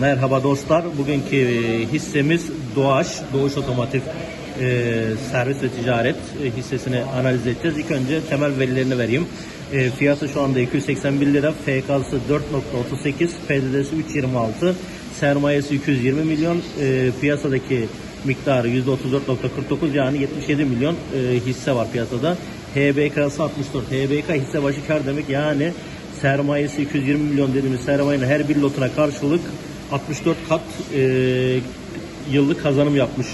Merhaba dostlar. Bugünkü hissemiz Doğaç, Doğuş Otomotiv e, Servis ve Ticaret e, hissesini analiz edeceğiz. İlk önce temel verilerini vereyim. E, fiyatı şu anda 281 lira, FK'sı 4.38, PDD'si 3.26, sermayesi 220 milyon, e, piyasadaki miktarı %34.49 yani 77 milyon e, hisse var piyasada. HBK'sı 64. HBK hisse başı kar demek yani sermayesi 220 milyon dediğimiz sermayenin her bir lotuna karşılık 64 kat e, yıllık kazanım yapmış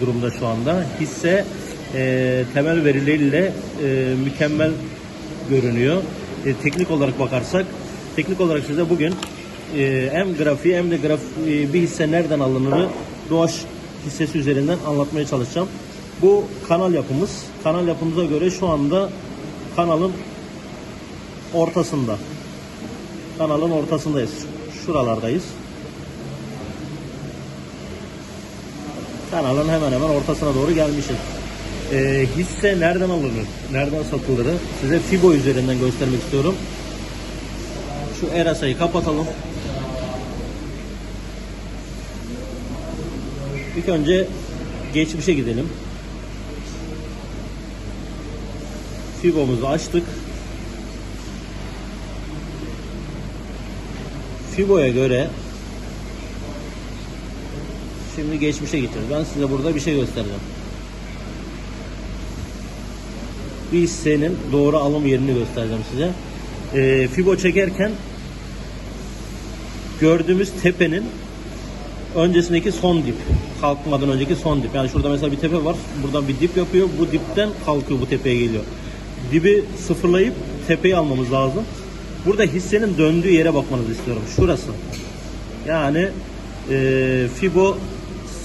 durumda şu anda. Hisse e, temel verileriyle e, mükemmel görünüyor. E, teknik olarak bakarsak, teknik olarak size bugün e, hem grafiği hem de graf, e, bir hisse nereden alınırı Doğaç hissesi üzerinden anlatmaya çalışacağım. Bu kanal yapımız. Kanal yapımıza göre şu anda kanalın ortasında. Kanalın ortasındayız. Şuralardayız. Kanalın hemen hemen ortasına doğru gelmişiz. Ee, hisse nereden alınır? Nereden satılır? Size Fibo üzerinden göstermek istiyorum. Şu Erasa'yı kapatalım. İlk önce geçmişe gidelim. Fibo'muzu açtık. Fibo'ya göre şimdi geçmişe gideceğiz. Ben size burada bir şey göstereceğim. Bir hissenin doğru alım yerini göstereceğim size. Ee, Fibo çekerken gördüğümüz tepenin öncesindeki son dip. Kalkmadan önceki son dip. Yani şurada mesela bir tepe var. Buradan bir dip yapıyor. Bu dipten kalkıyor bu tepeye geliyor. Dibi sıfırlayıp tepeyi almamız lazım. Burada hissenin döndüğü yere bakmanızı istiyorum. Şurası. Yani e, Fibo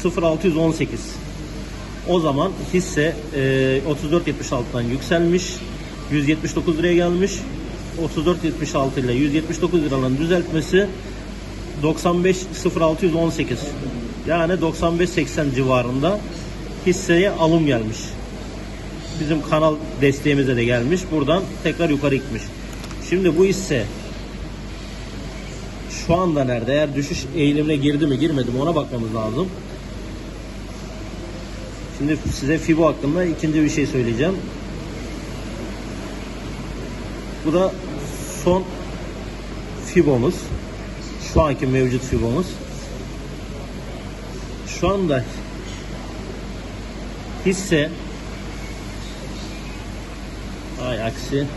0618. O zaman hisse e, 34.76'dan yükselmiş. 179 liraya gelmiş. 34.76 ile 179 liranın düzeltmesi 95.0618. Yani 95.80 civarında hisseye alım gelmiş. Bizim kanal desteğimize de gelmiş. Buradan tekrar yukarı gitmiş. Şimdi bu hisse şu anda nerede? Eğer düşüş eğilimine girdi mi girmedi mi ona bakmamız lazım. Şimdi size Fibo hakkında ikinci bir şey söyleyeceğim. Bu da son Fibo'muz. Şu anki mevcut Fibo'muz. Şu anda hisse ay aksi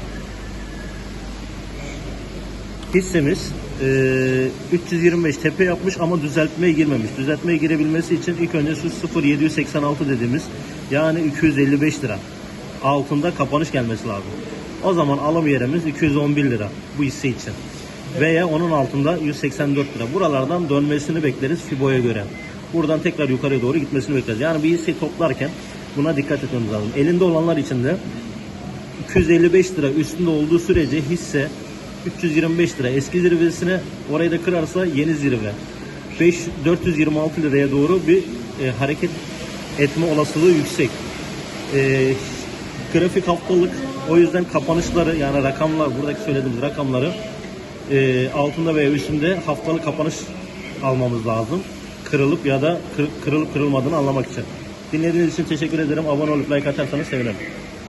hissemiz e, 325 tepe yapmış ama düzeltmeye girmemiş. Düzeltmeye girebilmesi için ilk önce şu 0786 dediğimiz yani 255 lira altında kapanış gelmesi lazım. O zaman alım yerimiz 211 lira bu hisse için. Veya onun altında 184 lira. Buralardan dönmesini bekleriz Fibo'ya göre. Buradan tekrar yukarıya doğru gitmesini bekleriz. Yani bir hisseyi toplarken buna dikkat etmemiz lazım. Elinde olanlar için de 255 lira üstünde olduğu sürece hisse 325 lira eski zirvesine orayı da kırarsa yeni zirve 5 426 liraya doğru bir e, hareket etme olasılığı yüksek. E, grafik haftalık o yüzden kapanışları yani rakamlar buradaki söylediğimiz rakamları e, altında veya üstünde haftalık kapanış almamız lazım. Kırılıp ya da kır- kırılıp kırılmadığını anlamak için. Dinlediğiniz için teşekkür ederim. Abone olup like atarsanız sevinirim.